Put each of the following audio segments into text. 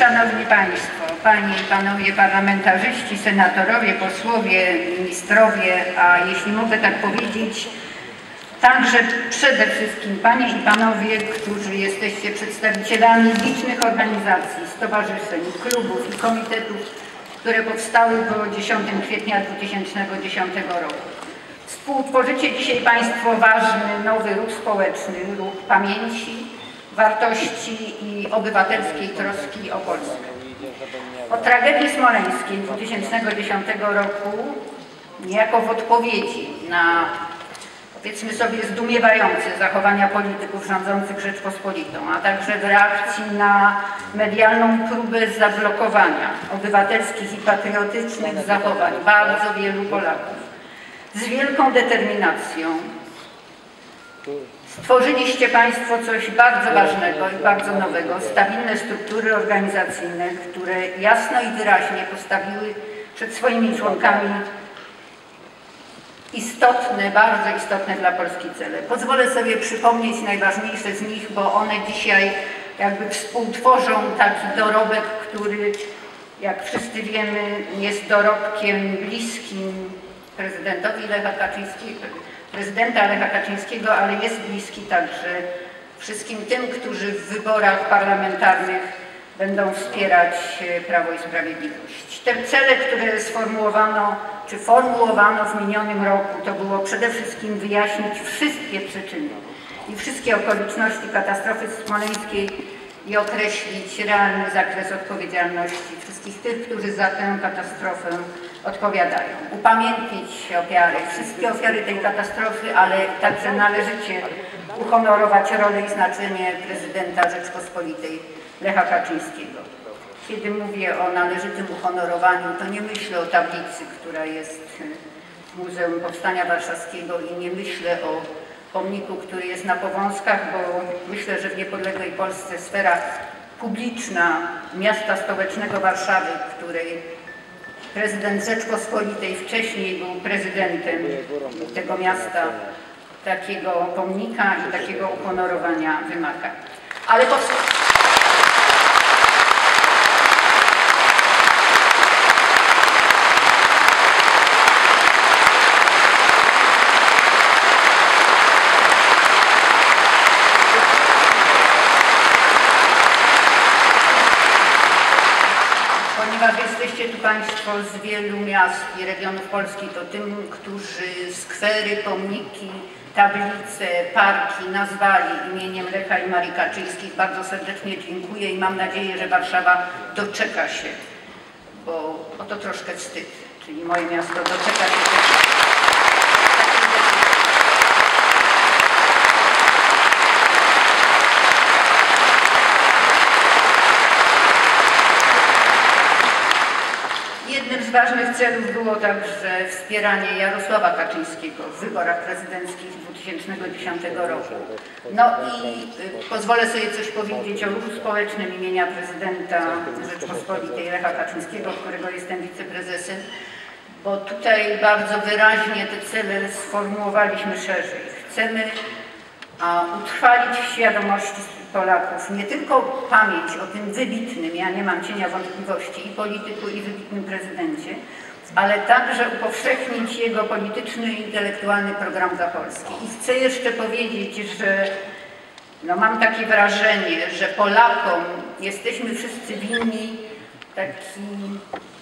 Szanowni Państwo, Panie i Panowie Parlamentarzyści, Senatorowie, Posłowie, Ministrowie, a jeśli mogę tak powiedzieć, także przede wszystkim Panie i Panowie, którzy jesteście przedstawicielami licznych organizacji, stowarzyszeń, klubów i komitetów, które powstały po 10 kwietnia 2010 roku. Współtworzycie dzisiaj Państwo ważny, nowy ruch społeczny, ruch pamięci, wartości i obywatelskiej troski o Polskę. Po tragedii smoleńskiej 2010 roku, niejako w odpowiedzi na powiedzmy sobie zdumiewające zachowania polityków rządzących Rzeczpospolitą, a także w reakcji na medialną próbę zablokowania obywatelskich i patriotycznych zachowań bardzo wielu Polaków, z wielką determinacją stworzyliście Państwo coś bardzo ważnego i bardzo nowego, stabilne struktury organizacyjne, które jasno i wyraźnie postawiły przed swoimi członkami istotne, bardzo istotne dla Polski cele. Pozwolę sobie przypomnieć najważniejsze z nich, bo one dzisiaj jakby współtworzą taki dorobek, który jak wszyscy wiemy jest dorobkiem bliskim prezydentowi Lecha Kaczyńskiego, prezydenta Lecha Kaczyńskiego, ale jest bliski także wszystkim tym, którzy w wyborach parlamentarnych będą wspierać e, Prawo i Sprawiedliwość. Te cele, które sformułowano, czy formułowano w minionym roku, to było przede wszystkim wyjaśnić wszystkie przyczyny i wszystkie okoliczności katastrofy smoleńskiej i określić realny zakres odpowiedzialności wszystkich tych, którzy za tę katastrofę odpowiadają. Upamiętnić ofiary, wszystkie ofiary tej katastrofy, ale także należycie uhonorować rolę i znaczenie prezydenta Rzeczpospolitej Lecha Kaczyńskiego. Kiedy mówię o należytym uhonorowaniu, to nie myślę o tablicy, która jest w Muzeum Powstania Warszawskiego i nie myślę o pomniku, który jest na Powązkach, bo myślę, że w niepodległej Polsce sfera publiczna miasta stołecznego Warszawy, której prezydent Rzeczpospolitej wcześniej był prezydentem tego miasta, takiego pomnika i takiego uhonorowania wymaga. Ale Państwo z wielu miast i regionów Polski, to tym, którzy skwery, pomniki, tablice, parki nazwali imieniem Lecha i Marii Kaczyńskich. Bardzo serdecznie dziękuję i mam nadzieję, że Warszawa doczeka się, bo o to troszkę wstyd, czyli moje miasto doczeka się. Ważnych celów było także wspieranie Jarosława Kaczyńskiego w wyborach prezydenckich 2010 roku. No i y, pozwolę sobie coś powiedzieć o ruchu społecznym imienia prezydenta Rzeczpospolitej Lecha Kaczyńskiego, którego jestem wiceprezesem, bo tutaj bardzo wyraźnie te cele sformułowaliśmy szerzej. Chcemy a, utrwalić w świadomości Polaków nie tylko pamięć o tym wybitnym, ja nie mam cienia wątpliwości, i polityku, i wybitnym prezydencie, ale także upowszechnić jego polityczny i intelektualny program dla Polski. I chcę jeszcze powiedzieć, że no mam takie wrażenie, że Polakom jesteśmy wszyscy winni taki,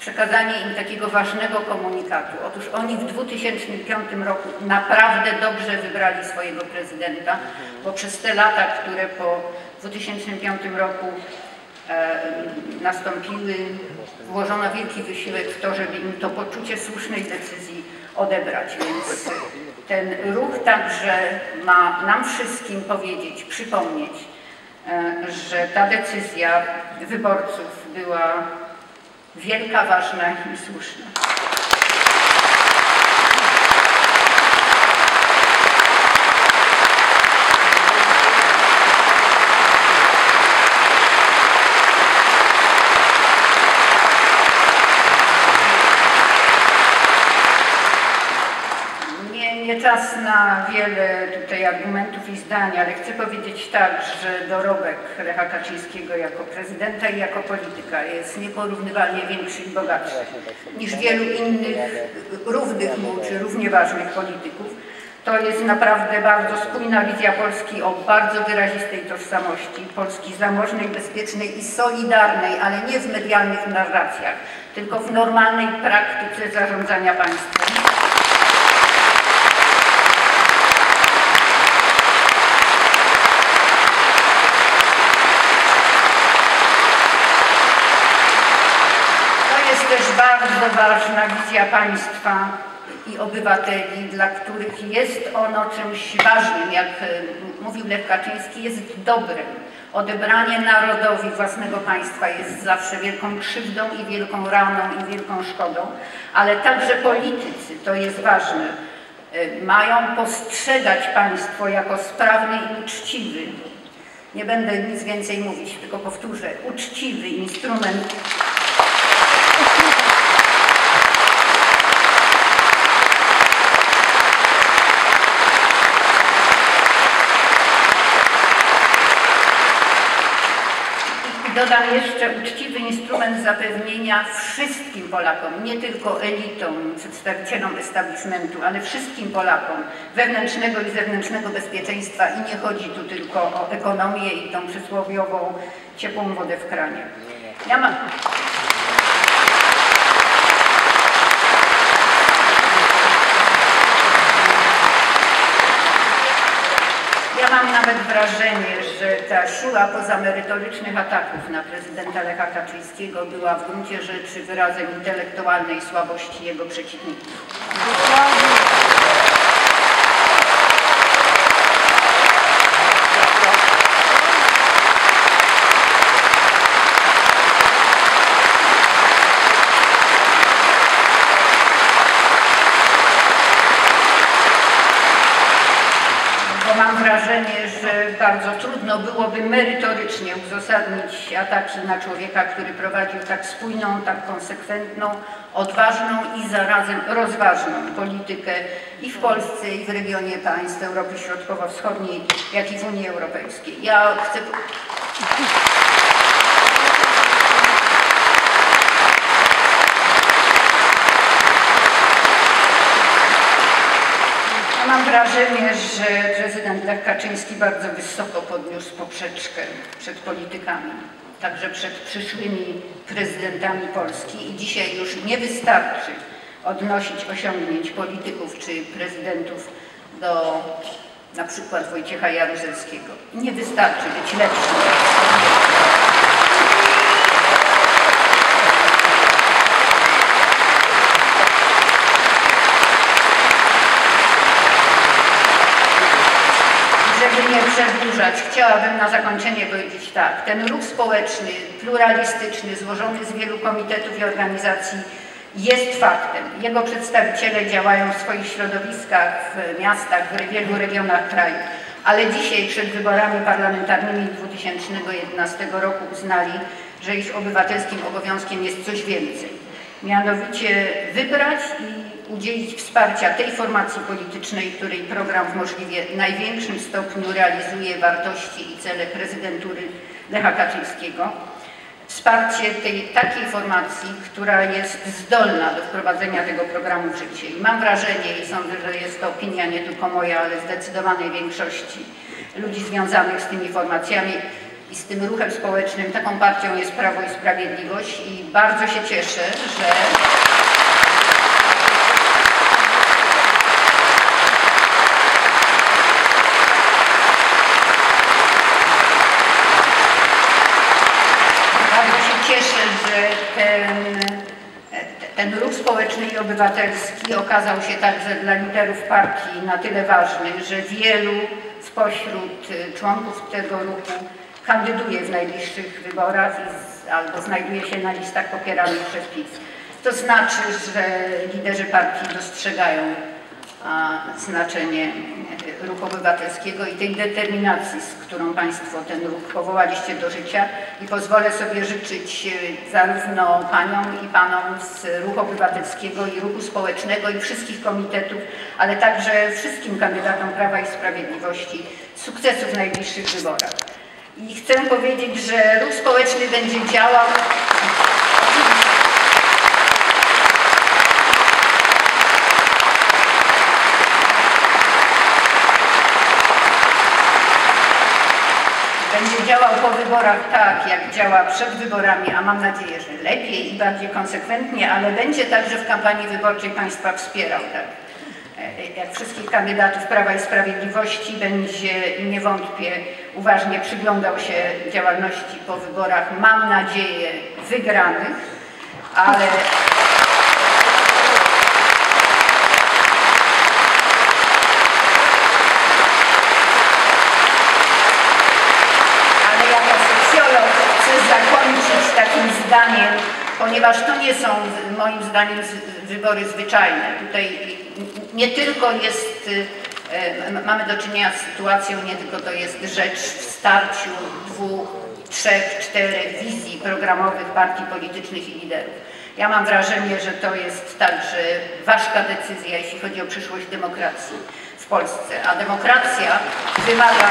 przekazanie im takiego ważnego komunikatu. Otóż oni w 2005 roku naprawdę dobrze wybrali swojego prezydenta, bo przez te lata, które po 2005 roku e, nastąpiły, włożono wielki wysiłek w to, żeby im to poczucie słusznej decyzji odebrać. Więc ten ruch także ma nam wszystkim powiedzieć, przypomnieć, e, że ta decyzja wyborców była wielka, ważna i słuszna. Wiele tutaj argumentów i zdań, ale chcę powiedzieć tak, że dorobek Lecha Kaczyńskiego jako prezydenta i jako polityka jest nieporównywalnie większy i bogatszy niż wielu innych równych mu czy równie ważnych polityków. To jest naprawdę bardzo spójna wizja Polski o bardzo wyrazistej tożsamości, Polski zamożnej, bezpiecznej i solidarnej, ale nie w medialnych narracjach, tylko w normalnej praktyce zarządzania państwem. To jest też bardzo ważna wizja państwa i obywateli, dla których jest ono czymś ważnym, jak e, mówił Lech Kaczyński, jest dobrem. Odebranie narodowi własnego państwa jest zawsze wielką krzywdą i wielką raną i wielką szkodą, ale także politycy, to jest ważne, e, mają postrzegać państwo jako sprawny i uczciwy. Nie będę nic więcej mówić, tylko powtórzę, uczciwy instrument dodam jeszcze uczciwy instrument zapewnienia wszystkim Polakom, nie tylko elitom, przedstawicielom establishmentu, ale wszystkim Polakom wewnętrznego i zewnętrznego bezpieczeństwa i nie chodzi tu tylko o ekonomię i tą przysłowiową ciepłą wodę w kranie. Ja mam... Ja mam nawet wrażenie, że ta siła pozamerytorycznych ataków na prezydenta Lecha Kaczyńskiego była w gruncie rzeczy wyrazem intelektualnej słabości jego przeciwników. bo mam wrażenie, że bardzo byłoby merytorycznie uzasadnić ataki na człowieka, który prowadził tak spójną, tak konsekwentną, odważną i zarazem rozważną politykę i w Polsce, i w regionie państw Europy Środkowo-Wschodniej, jak i w Unii Europejskiej. Ja chcę... Mam wrażenie, że prezydent Lech Kaczyński bardzo wysoko podniósł poprzeczkę przed politykami, także przed przyszłymi prezydentami Polski i dzisiaj już nie wystarczy odnosić osiągnięć polityków czy prezydentów do na przykład Wojciecha Jaruzelskiego. Nie wystarczy być lepszym. żeby nie chciałabym na zakończenie powiedzieć tak. Ten ruch społeczny, pluralistyczny, złożony z wielu komitetów i organizacji jest faktem. Jego przedstawiciele działają w swoich środowiskach, w miastach, w wielu regionach kraju. Ale dzisiaj przed wyborami parlamentarnymi 2011 roku uznali, że ich obywatelskim obowiązkiem jest coś więcej. Mianowicie wybrać i udzielić wsparcia tej formacji politycznej, której program w możliwie największym stopniu realizuje wartości i cele prezydentury Lecha Kaczyńskiego. Wsparcie tej takiej formacji, która jest zdolna do wprowadzenia tego programu w życie. I mam wrażenie, i sądzę, że jest to opinia nie tylko moja, ale zdecydowanej większości ludzi związanych z tymi formacjami, i z tym ruchem społecznym, taką partią jest Prawo i Sprawiedliwość i bardzo się cieszę, że bardzo się cieszę, że ten, ten ruch społeczny i obywatelski okazał się także dla liderów partii na tyle ważny, że wielu spośród członków tego ruchu kandyduje w najbliższych wyborach i, albo znajduje się na listach popieranych przez PiS. To znaczy, że liderzy partii dostrzegają znaczenie e, ruchu obywatelskiego i tej determinacji, z którą Państwo ten ruch powołaliście do życia i pozwolę sobie życzyć e, zarówno Paniom i Panom z ruchu obywatelskiego i ruchu społecznego i wszystkich komitetów, ale także wszystkim kandydatom Prawa i Sprawiedliwości sukcesu w najbliższych wyborach. I chcę powiedzieć, że ruch społeczny będzie działał. Będzie działał po wyborach tak, jak działa przed wyborami, a mam nadzieję, że lepiej i bardziej konsekwentnie, ale będzie także w kampanii wyborczej Państwa wspierał. Tak? E, Jak wszystkich kandydatów Prawa i Sprawiedliwości będzie, nie wątpię, uważnie przyglądał się działalności po wyborach, mam nadzieję, wygranych, ale jako socjolog chcę zakończyć zdaniem, ponieważ to nie są moim zdaniem wybory zwyczajne. Tutaj nie tylko jest, y, mamy do czynienia z sytuacją, nie tylko to jest rzecz w starciu dwóch, trzech, czterech wizji programowych partii politycznych i liderów. Ja mam wrażenie, że to jest także ważka decyzja, jeśli chodzi o przyszłość demokracji w Polsce. A demokracja wymaga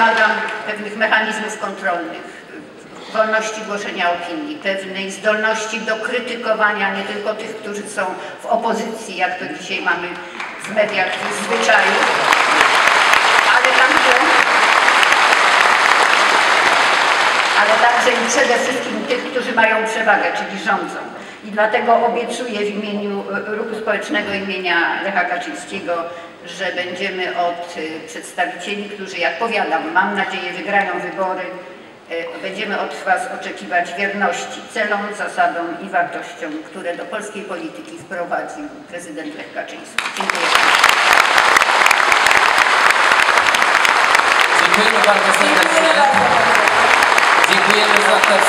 Demokracja wymaga pewnych mechanizmów kontrolnych, wolności głoszenia opinii, pewnej zdolności do krytykowania nie tylko tych, którzy są w opozycji, jak to dzisiaj mamy w mediach w zwyczaju, ale także, ale także i przede wszystkim tych, którzy mają przewagę, czyli rządzą. I dlatego obiecuję w imieniu e, Ruchu Społecznego imienia Lecha Kaczyńskiego, że będziemy od e, przedstawicieli, którzy, jak powiadam, mam nadzieję wygrają wybory, e, będziemy od Was oczekiwać wierności celom, zasadom i wartościom, które do polskiej polityki wprowadził prezydent Lech Kaczyński. Dziękuję. Dziękujemy bardzo serdecznie. Dziękujemy za te